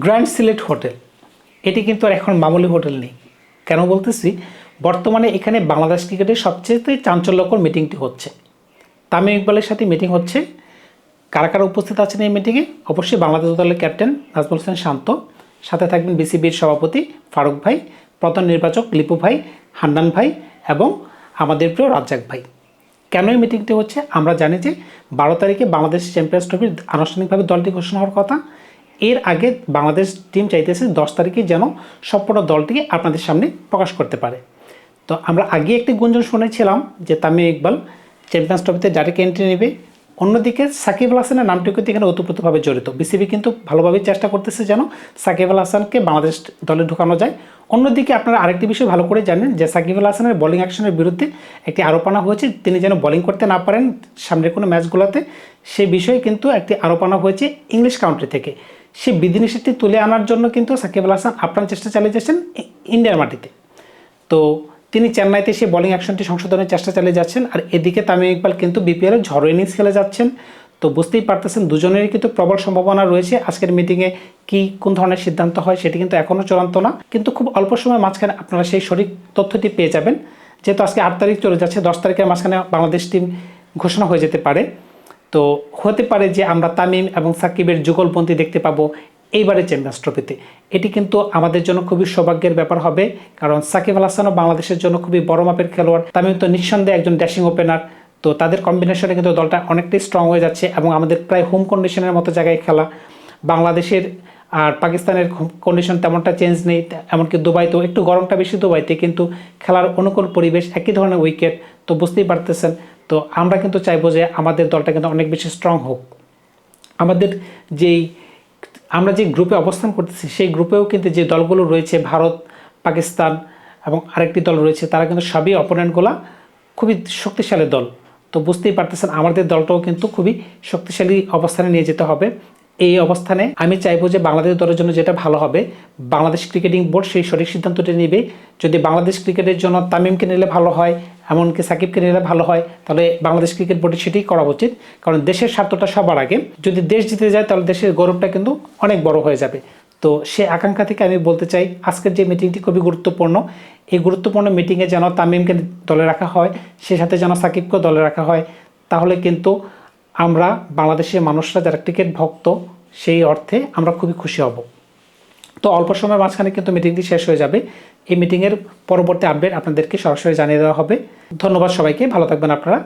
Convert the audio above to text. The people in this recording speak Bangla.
গ্র্যান্ড সিলেট হোটেল এটি কিন্তু আর এখন মামুলি হোটেল নেই। কেন বলতেছি? বর্তমানে এখানে বাংলাদেশ ক্রিকেটের সবচেয়ে চাঞ্চল্যকর মিটিংটি হচ্ছে। তামিম ইকবালের সাথে মিটিং হচ্ছে। কারা কারা উপস্থিত আছেন এই মিটিংয়ে? অবশ্যই বাংলাদেশ দলের ক্যাপ্টেন নাজমুল হোসেন শান্ত। সাথে থাকবেন বিসিবির সভাপতি ফারুক ভাই, প্রধান নির্বাচক লিপু ভাই, হান্নান ভাই এবং আমাদের প্রিয় রাজ্জাক ভাই। কেন এই মিটিংটি হচ্ছে? আমরা জানি যে বারো তারিখে বাংলাদেশ চ্যাম্পিয়ন্স ট্রফির আনুষ্ঠানিকভাবে দলটি ঘোষণা হওয়ার কথা। এর আগে বাংলাদেশ টিম চাইতেছে দশ তারিখে যেন সবকটা দলটিকে আপনাদের সামনে প্রকাশ করতে পারে। তো আমরা আগে একটি গুঞ্জন শুনেছিলাম যে তামিম ইকবাল চ্যাম্পিয়ন্স ট্রফিতে ডাইরেক্ট এন্ট্রি নেবে। অন্যদিকে সাকিব আল হাসানের নামটি কিন্তু এখানে ওতপ্রোতভাবে জড়িত। বিসিবি কিন্তু ভালোভাবে চেষ্টা করতেছে যেন সাকিব আল হাসানকে বাংলাদেশ দলে ঢোকানো যায়। অন্যদিকে আপনারা আরেকটি বিষয় ভালো করে জানেন যে সাকিব আল হাসানের বোলিং অ্যাকশনের বিরুদ্ধে একটি আরোপ আনা হয়েছে। তিনি যেন বোলিং করতে না পারেন সামনের কোনো ম্যাচগুলোতে সেই বিষয়ে কিন্তু একটি আরোপ আনা হয়েছে ইংলিশ কাউন্ট্রি থেকে। সেই বিধিনিষেধটি তুলে আনার জন্য কিন্তু সাকিব আল হাসান আপ্রাণ চেষ্টা চালিয়ে যাচ্ছেন ইন্ডিয়ার মাটিতে। তো তিনি চেন্নাইতে সেই বোলিং অ্যাকশনটি সংশোধনের চেষ্টা চালিয়ে যাচ্ছেন আর এদিকে তামিম ইকবাল কিন্তু বিপিএলে ঝড়ো ইনিংস খেলে যাচ্ছেন। তো বুঝতেই পারতেছেন দুজনেরই কিন্তু প্রবল সম্ভাবনা রয়েছে। আজকের মিটিংয়ে কি, কোন ধরনের সিদ্ধান্ত হয় সেটি কিন্তু এখনও চূড়ান্ত না। কিন্তু খুব অল্প সময় মাঝখানে আপনারা সেই সঠিক তথ্যটি পেয়ে যাবেন। যেহেতু আজকে আট তারিখ চলে যাচ্ছে, দশ তারিখের মাঝখানে বাংলাদেশ টিম ঘোষণা হয়ে যেতে পারে। তো হতে পারে যে আমরা তামিম এবং সাকিবের যুগলপন্থী দেখতে পাবো এইবারে চ্যাম্পিয়ন্স ট্রফিতে। এটি কিন্তু আমাদের জন্য খুবই সৌভাগ্যের ব্যাপার হবে, কারণ সাকিব আল হাসানও বাংলাদেশের জন্য খুবই বড় মাপের খেলোয়াড়। তামিম তো নিঃসন্দেহে একজন ড্যাশিং ওপেনার তো তাদের কম্বিনেশনে কিন্তু দলটা অনেকটাই স্ট্রং হয়ে যাচ্ছে এবং আমাদের প্রায় হোম কন্ডিশনের মতো জায়গায় খেলা। বাংলাদেশের আর পাকিস্তানের কন্ডিশন তেমনটা চেঞ্জ নেই, এমনকি দুবাইতেও একটু গরমটা বেশি দুবাইতে, কিন্তু খেলার অনুকূল পরিবেশ, একই ধরনের উইকেট তো বুঝতেই পারতেছেন। তো আমরা কিন্তু চাইব যে আমাদের দলটা কিন্তু অনেক বেশি স্ট্রং হোক। আমাদের যেই, আমরা যে গ্রুপে অবস্থান করতেছি, সেই গ্রুপেও কিন্তু যে দলগুলো রয়েছে, ভারত, পাকিস্তান এবং আরেকটি দল রয়েছে, তারা কিন্তু সবই অপোনেন্টগুলো খুবই শক্তিশালী দল। তো বুঝতেই পারতেছেন, আমাদের দলটাও কিন্তু খুবই শক্তিশালী অবস্থানে নিয়ে যেতে হবে। এই অবস্থানে আমি চাইব যে বাংলাদেশ দলের জন্য যেটা ভালো হবে, বাংলাদেশ ক্রিকেটিং বোর্ড সেই সঠিক সিদ্ধান্তটি নেবে। যদি বাংলাদেশ ক্রিকেটের জন্য তামিমকে নিলে ভালো হয় এমনকি সাকিবকে নিলে ভালো হয়, তাহলে বাংলাদেশ ক্রিকেট বোর্ডে সেটাই করা উচিত। কারণ দেশের স্বার্থটা সবার আগে। যদি দেশ জিতে যায়, তাহলে দেশের গৌরবটা কিন্তু অনেক বড় হয়ে যাবে। তো সে আকাঙ্ক্ষা থেকে আমি বলতে চাই, আজকের যে মিটিংটি খুবই গুরুত্বপূর্ণ। এই গুরুত্বপূর্ণ মিটিংয়ে যেন তামিমকে দলে রাখা হয়, সে সাথে যেন সাকিবকেও দলে রাখা হয়, তাহলে কিন্তু আমরা বাংলাদেশের মানুষরা যারা ক্রিকেট ভক্ত, সেই অর্থে আমরা খুবই খুশি হব। তো অল্প সময়ের মাঝখানে কিন্তু মিটিংটি শেষ হয়ে যাবে। এই মিটিংয়ের পরবর্তী আপডেট আপনাদেরকে সরাসরি জানিয়ে দেওয়া হবে। ধন্যবাদ সবাইকে ভালো থাকবেন আপনারা।